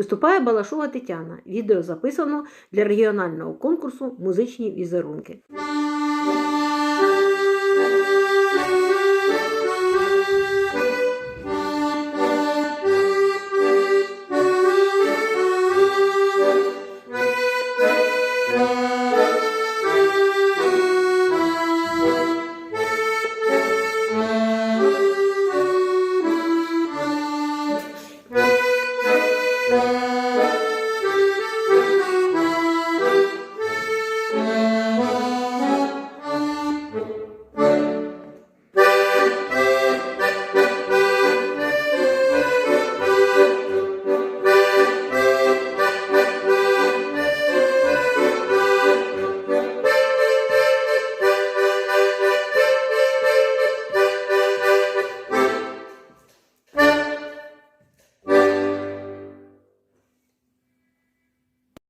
Виступає Балашова Тетяна. Відео записано для регіонального конкурсу Музичні візерунки.